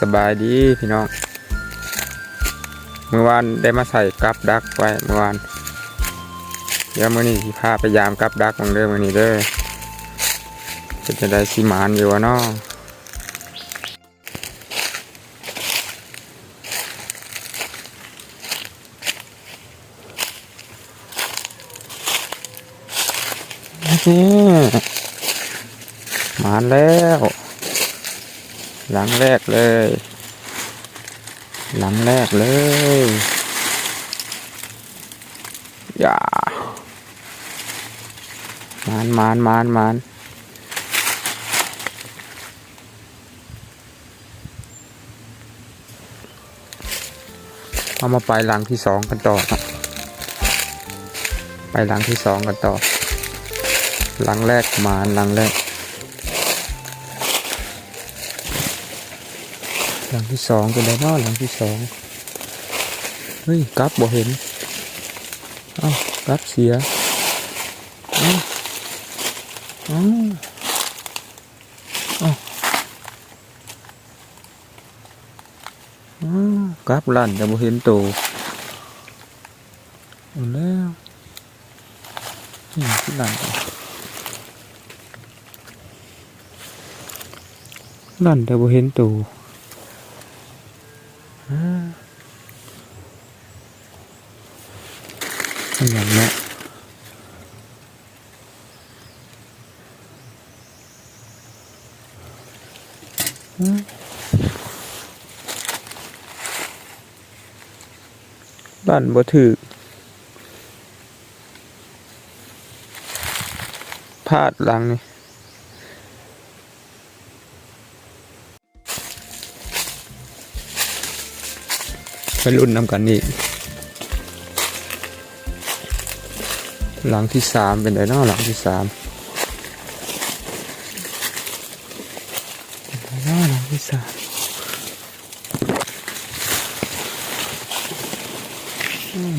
สบายดีพี่น้อง เมื่อวานได้มาใส่กับดักไว้เมื่อวาน เดี๋ยวมื้อนี้สิพาไปยามกับดักของเด้อมื้อนี้เด้อจะจะได้สิหมานอยู่วะเนาะหมานแล้ว หลังแรกเลย หลังแรกเลยอย่ามานมานมานมานเอามาไปหลังที่สองกันต่อครับไปหลังที่สองกันต่อ หลังแรกมานหลังแรก หลังที่สองเป็นไดเนาะหลังที่สองเฮ้ยกลับบ่เห็นเอ้ากลับเสียเอ้าเอ้าเอ้ากลับลั่นแต่บ่เห็นโตวเอาแล้วนี่ที่ลั่นเอาลั่นแต่บ่เห็นโตว อ่าเป็นอย่างเนี้ยอืมบ้านบ่ถือพลาดหลังนี่ ไปรุ่นนำกันนี่หลังที่สามเป็นไดเนาหลังที่สามนไดนาหลังที่สาม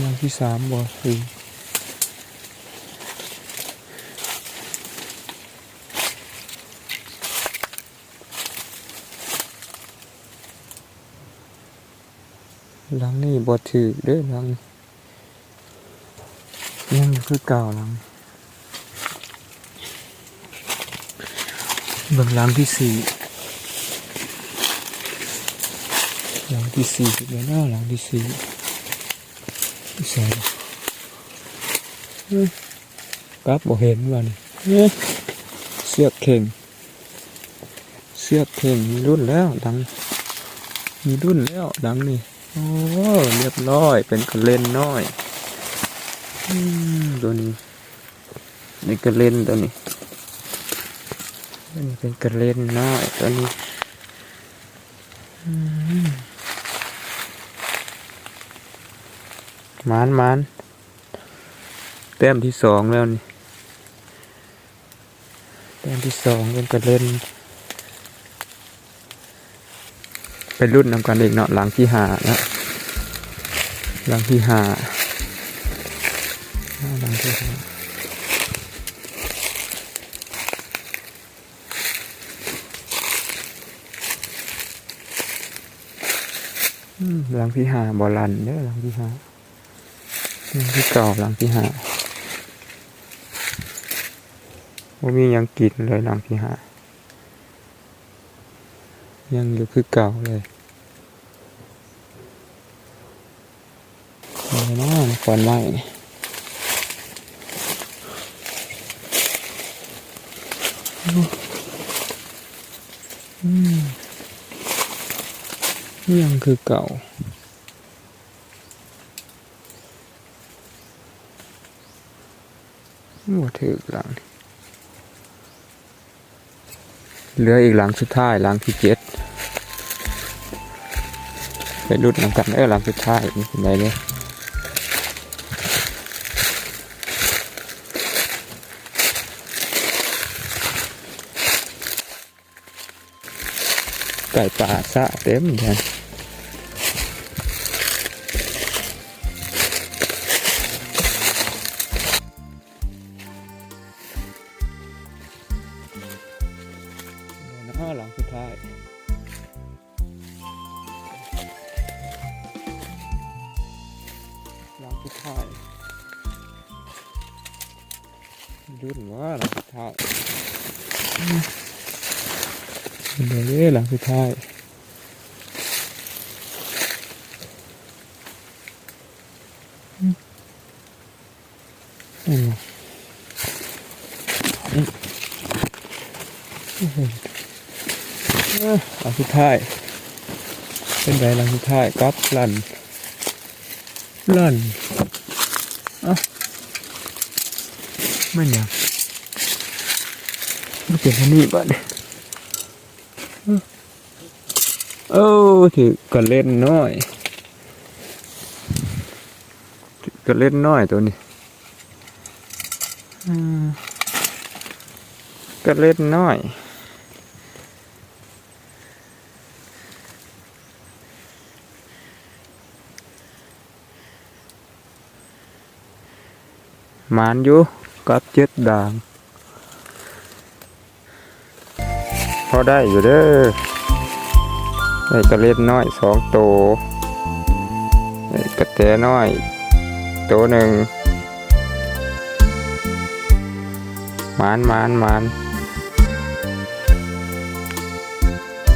หลังที่สามบอสี่ หลังนี่บ่ถือเด้อหลังยังอยู่คือเก่าหลังเบิ่งหลังที่สี่หลังที่สี่เดี๋ยวนะหลังที่สี่ที่สองเอ้ยกลับบ่เห็นว่านี่เอ้ยเสือกเข่งเสือกเข่งมีรุ่นแล้วดังมีรุ่นแล้วดังนี่ โอ้เรียบร้อย เป็นกระเล่นน้อยอตัวนี้นี่กระเล่นตัวนี้อันนี้เป็นกระเล่นน้อยตัวนี้มหมานหมานแต้มที่สองแล้วนี่แต้มที่สองเป็นกระเล่น ไปรุ่นนำกันอีกเนาะหลังที่หานะหลังที่หาหลังที่หาหลังที่หาบอลันเด้อหลังที่หาหลังที่เก่าหลังที่หาว่ามียังกินเลยหลังที่หา ยังอยู่คือเก่าเลยอะไรนะควันไหม้ยังคือเก่าว่าถือหลัง เหลืออีกหลังสุดท้ายหลังที่เจ็ด ไปรุดนำกันเออลำสุดท้ายนี่เป็นไรเนี่ยไก่ป่าสะเต็มเลย ท้ายรุ่นว่าหลังสุดท้ายเดี๋ยวหลังสุดท้ายอืมหลังสุดท้ายเป็นไงหลังสุดท้ายกับลัน ลันเอ้าไม่เนี่ยงมันเป็นอันนี้บ้าเนี่ยโอ้ถือก็เล่นน้อยถือก็เล่นน้อยตัวนี้อืมก็เล่นน้อย มานอยู่กับเจ็ดด่างพอได้อยู่เด้อได้กระเล็ดน้อยสองโตวได้กระแตน้อย โตวหนึ่งมานมานมาน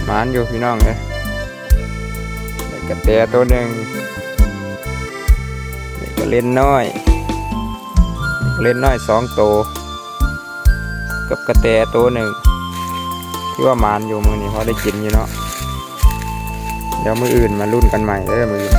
มานอยู่พี่น้องเลยได้กระแตตัวหนึ่งได้กระเล่นน้อย เล่นน้อยสองโตวกับกระแตตัวหนึ่งที่ว่ามานอยู่มือนี้เพราะได้กินอยู่เนาะเดี๋ยวมืออื่นมารุ่นกันใหม่เด้อมืออื่น